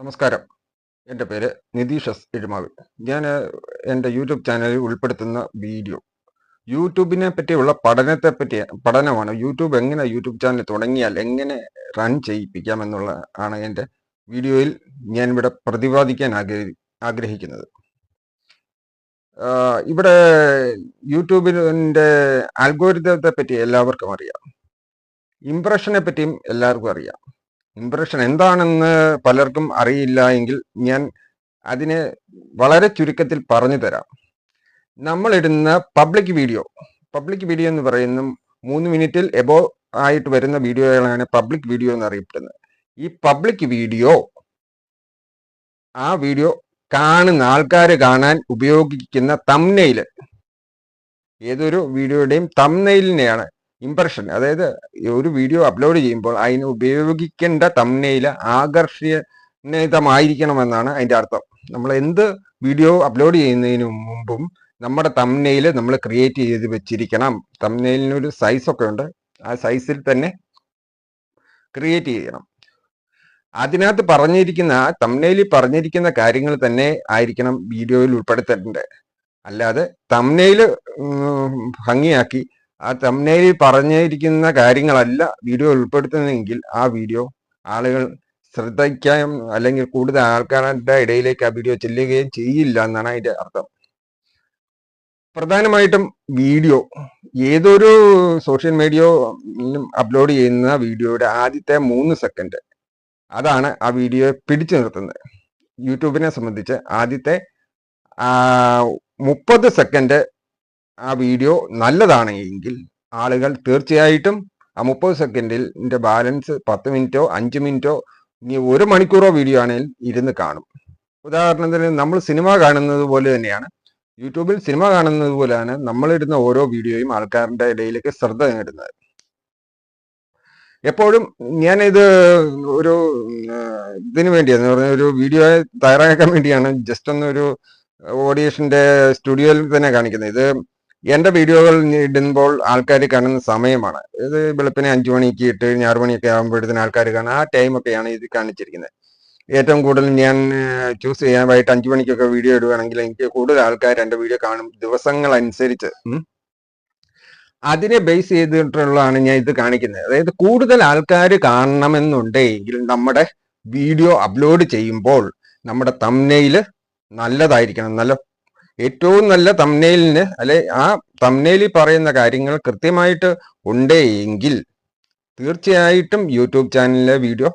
നമസ്കാരം. എന്റെ പേര് നിതീഷ് എസ് എഴുമാവി ഞാൻ എന്റെ യൂട്യൂബ് ചാനലിൽ ഉൾപ്പെടുത്തുന്ന വീഡിയോ. യൂട്യൂബിനെ പറ്റിയുള്ള പഠനത്തെ പറ്റി പഠനമാണ്. യൂട്യൂബ് എങ്ങനെ യൂട്യൂബ് ചാനൽ തുടങ്ങിയാൽ എങ്ങനെ റൺ ചെയ്യിപ്പിക്കാം എന്നുള്ള ആണ് എന്റെ വീഡിയോയിൽ ഞാൻ ഇവിടെ പ്രതിപാദിക്കാൻ ആഗ്രഹി ആഗ്രഹിക്കുന്നത്. ഇവിടെ യൂട്യൂബിന്റെ അൽഗോരിതത്തെ പറ്റി എല്ലാവർക്കും അറിയാം. ഇംപ്രഷനെ പറ്റിയും എല്ലാവർക്കും അറിയാം. ഇംപ്രഷൻ എന്താണെന്ന് പലർക്കും അറിയില്ല എങ്കിൽ ഞാൻ അതിനെ വളരെ ചുരുക്കത്തിൽ പറഞ്ഞു തരാം. നമ്മളിടുന്ന പബ്ലിക് വീഡിയോ പബ്ലിക് വീഡിയോ എന്ന് പറയുന്ന മൂന്ന് മിനിറ്റിൽ എബോ ആയിട്ട് വരുന്ന വീഡിയോകളാണ് പബ്ലിക് വീഡിയോ എന്ന് അറിയപ്പെടുന്നത്. ഈ പബ്ലിക് വീഡിയോ ആ വീഡിയോ കാണുന്ന ആൾക്കാർ കാണാൻ ഉപയോഗിക്കുന്ന തംനെയിൽ ഏതൊരു വീഡിയോയുടെയും തംനെയിലിനെയാണ് ഇംപ്രഷൻ അതായത് ഒരു വീഡിയോ അപ്ലോഡ് ചെയ്യുമ്പോൾ അതിന് ഉപയോഗിക്കേണ്ട തംനെയിൽ ആകർഷണീയമായിരിക്കണമെന്നാണ് അതിന്റെ അർത്ഥം. നമ്മൾ എന്ത് വീഡിയോ അപ്ലോഡ് ചെയ്യുന്നതിന് മുമ്പും നമ്മുടെ തംനെയിൽ നമ്മൾ ക്രിയേറ്റ് ചെയ്ത് വെച്ചിരിക്കണം. തംനെയിലിനൊരു സൈസൊക്കെ ഉണ്ട്. ആ സൈസിൽ തന്നെ ക്രിയേറ്റ് ചെയ്യണം. അതിനകത്ത് പറഞ്ഞിരിക്കുന്ന തംനെയിലിൽ പറഞ്ഞിരിക്കുന്ന കാര്യങ്ങൾ തന്നെ ആയിരിക്കണം വീഡിയോയിൽ ഉൾപ്പെടുത്തേണ്ടത്. അല്ലാതെ തംനെയിൽ ഭംഗിയാക്കി ആ തമ്മിൽ പറഞ്ഞിരിക്കുന്ന കാര്യങ്ങളല്ല വീഡിയോ ഉൾപ്പെടുത്തുന്നതെങ്കിൽ ആ വീഡിയോ ആളുകൾ ശ്രദ്ധിക്കാനും അല്ലെങ്കിൽ കൂടുതൽ ആൾക്കാരുടെ ഇടയിലേക്ക് ആ വീഡിയോ ചെല്ലുകയും ചെയ്യില്ല എന്നാണ് അതിന്റെ അർത്ഥം. പ്രധാനമായിട്ടും വീഡിയോ ഏതൊരു സോഷ്യൽ മീഡിയ അപ്ലോഡ് ചെയ്യുന്ന വീഡിയോയുടെ ആദ്യത്തെ മൂന്ന് സെക്കൻഡ് അതാണ് ആ വീഡിയോയെ പിടിച്ചു നിർത്തുന്നത്. യൂട്യൂബിനെ സംബന്ധിച്ച് ആദ്യത്തെ മുപ്പത് സെക്കൻഡ് ആ വീഡിയോ നല്ലതാണെങ്കിൽ ആളുകൾ തീർച്ചയായിട്ടും ആ മുപ്പത് സെക്കൻഡിന്റെ ബാലൻസ് പത്ത് മിനിറ്റോ അഞ്ച് മിനിറ്റോ ഇനി ഒരു മണിക്കൂറോ വീഡിയോ ആണെങ്കിൽ ഇരുന്ന് കാണും. ഉദാഹരണത്തിന് നമ്മൾ സിനിമ കാണുന്നത് പോലെ തന്നെയാണ്. യൂട്യൂബിൽ സിനിമ കാണുന്നത് പോലെയാണ് നമ്മളിടുന്ന ഓരോ വീഡിയോയും ആൾക്കാരുടെ ഇടയിലേക്ക് ശ്രദ്ധ നേടുന്നത്. എപ്പോഴും ഞാനിത് ഒരു ഇതിനു വേണ്ടിയാണ്. പറഞ്ഞ ഒരു വീഡിയോ തയ്യാറാക്കാൻ വേണ്ടിയാണ്. ജസ്റ്റ് ഒന്ന് ഒരു ഓഡിയേഷന്റെ സ്റ്റുഡിയോയിൽ തന്നെ കാണിക്കുന്നത്. ഇത് എന്റെ വീഡിയോകൾ ഇടുമ്പോൾ ആൾക്കാർ കാണുന്ന സമയമാണ്. ഇത് വെളുപ്പിനെ അഞ്ചു മണിക്ക് ഇട്ട് ആറു മണിയൊക്കെ ആകുമ്പോഴത്തേന് ആൾക്കാർ കാണാൻ ആ ടൈമൊക്കെയാണ് ഇത് കാണിച്ചിരിക്കുന്നത്. ഏറ്റവും കൂടുതൽ ഞാൻ ചൂസ് ചെയ്യാൻ വൈകിട്ട് അഞ്ചു മണിക്കൊക്കെ വീഡിയോ ഇടുകയാണെങ്കിൽ എനിക്ക് കൂടുതൽ ആൾക്കാർ എന്റെ വീഡിയോ കാണും ദിവസങ്ങൾ അനുസരിച്ച് അതിനെ ബേസ് ചെയ്തിട്ടുള്ളതാണ് ഞാൻ ഇത് കാണിക്കുന്നത്. അതായത് കൂടുതൽ ആൾക്കാർ കാണണമെന്നുണ്ടെങ്കിൽ നമ്മുടെ വീഡിയോ അപ്ലോഡ് ചെയ്യുമ്പോൾ നമ്മുടെ തമ്നയിൽ നല്ലതായിരിക്കണം. നല്ല ഏറ്റവും നല്ല തമ്നയിലിന് അല്ലെ ആ തമ്നയിലിൽ പറയുന്ന കാര്യങ്ങൾ കൃത്യമായിട്ട് ഉണ്ടേ എങ്കിൽ തീർച്ചയായിട്ടും യൂട്യൂബ് ചാനലിലെ വീഡിയോ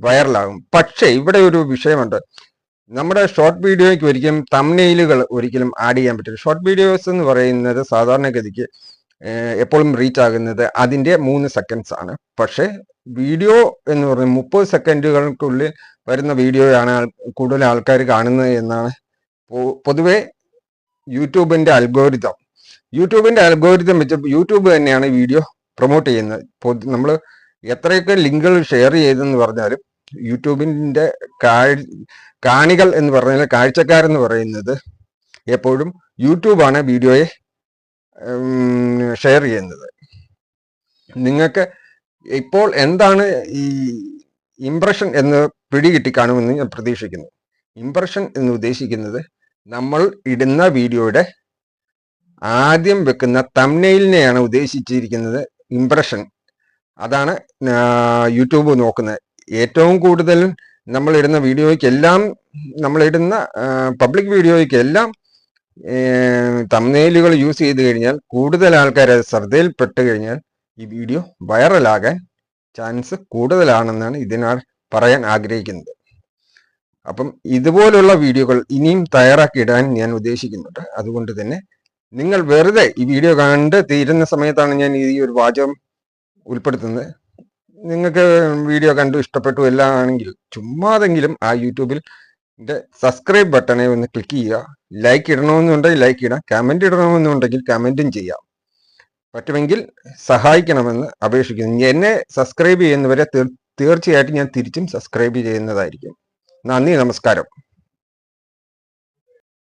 വൈറലാകും. പക്ഷേ ഇവിടെ ഒരു വിഷയമുണ്ട്. നമ്മുടെ ഷോർട്ട് വീഡിയോയ്ക്ക് ഒരിക്കലും തമ്നെയിലുകൾ ഒരിക്കലും ആഡ് ചെയ്യാൻ പറ്റില്ല. ഷോർട്ട് വീഡിയോസ് എന്ന് പറയുന്നത് സാധാരണഗതിക്ക് എപ്പോഴും റീച്ച് ആകുന്നത് അതിന്റെ മൂന്ന് സെക്കൻഡ്സ് ആണ്. പക്ഷേ വീഡിയോ എന്ന് പറയുന്നത് മുപ്പത് സെക്കൻഡുകൾക്കുള്ളിൽ വരുന്ന വീഡിയോയാണ് കൂടുതൽ ആൾക്കാർ കാണുന്നത് എന്നാണ്. പൊതുവെ യൂട്യൂബിന്റെ അൽഗോരിതം. യൂട്യൂബിന്റെ അൽഗോരിതം വെച്ച് യൂട്യൂബ് തന്നെയാണ് വീഡിയോ പ്രൊമോട്ട് ചെയ്യുന്നത്. നമ്മൾ എത്രയൊക്കെ ലിങ്കുകൾ ഷെയർ ചെയ്തെന്ന് പറഞ്ഞാലും യൂട്യൂബിന്റെ കാണികൾ എന്ന് പറഞ്ഞാൽ കാഴ്ചക്കാരെന്ന് പറയുന്നത് എപ്പോഴും യൂട്യൂബാണ് വീഡിയോയെ ഷെയർ ചെയ്യുന്നത്. നിങ്ങൾക്ക് ഇപ്പോൾ എന്താണ് ഈ ഇംപ്രഷൻ എന്ന് പിടികിട്ടി കാണുമെന്ന് ഞാൻ പ്രതീക്ഷിക്കുന്നു. ഇംപ്രഷൻ എന്ന് ഉദ്ദേശിക്കുന്നത് നമ്മൾ ഇടുന്ന വീഡിയോയുടെ ആദ്യം വെക്കുന്ന തമ്നയിലിനെയാണ് ഉദ്ദേശിച്ചിരിക്കുന്നത് ഇംപ്രഷൻ അതാണ് യൂട്യൂബ് നോക്കുന്നത്. ഏറ്റവും കൂടുതൽ നമ്മൾ ഇടുന്ന വീഡിയോയ്ക്കെല്ലാം നമ്മൾ ഇടുന്ന പബ്ലിക് വീഡിയോയ്ക്കെല്ലാം തമ്നയിലുകൾ യൂസ് ചെയ്ത് കഴിഞ്ഞാൽ കൂടുതൽ ആൾക്കാർ അത് ശ്രദ്ധയിൽപ്പെട്ട് കഴിഞ്ഞാൽ ഈ വീഡിയോ വൈറലാകാൻ ചാൻസ് കൂടുതലാണെന്നാണ് ഇതിനാൽ പറയാൻ ആഗ്രഹിക്കുന്നത്. അപ്പം ഇതുപോലുള്ള വീഡിയോകൾ ഇനിയും തയ്യാറാക്കി ഇടാൻ ഞാൻ ഉദ്ദേശിക്കുന്നുണ്ട്. അതുകൊണ്ട് തന്നെ നിങ്ങൾ വെറുതെ ഈ വീഡിയോ കണ്ട് തീരുന്ന സമയത്താണ് ഞാൻ ഈ ഒരു വാചകം ഉൾപ്പെടുത്തുന്നത്. നിങ്ങൾക്ക് വീഡിയോ കണ്ടു ഇഷ്ടപ്പെട്ടു എല്ലാം ആണെങ്കിൽ ചുമ്മാതെങ്കിലും ആ യൂട്യൂബിൽ സബ്സ്ക്രൈബ് ബട്ടണെ ഒന്ന് ക്ലിക്ക് ചെയ്യുക. ലൈക്ക് ഇടണമെന്നുണ്ടെങ്കിൽ ലൈക്ക് ഇടാം. കമന്റ് ഇടണമെന്നുണ്ടെങ്കിൽ കമന്റും ചെയ്യാം. പറ്റുമെങ്കിൽ സഹായിക്കണമെന്ന് അപേക്ഷിക്കുന്നു. എന്നെ സബ്സ്ക്രൈബ് ചെയ്യുന്നവരെ തീർച്ചയായിട്ടും ഞാൻ തിരിച്ചും സബ്സ്ക്രൈബ് ചെയ്യുന്നതായിരിക്കും. നന്ദി നമസ്കാരം.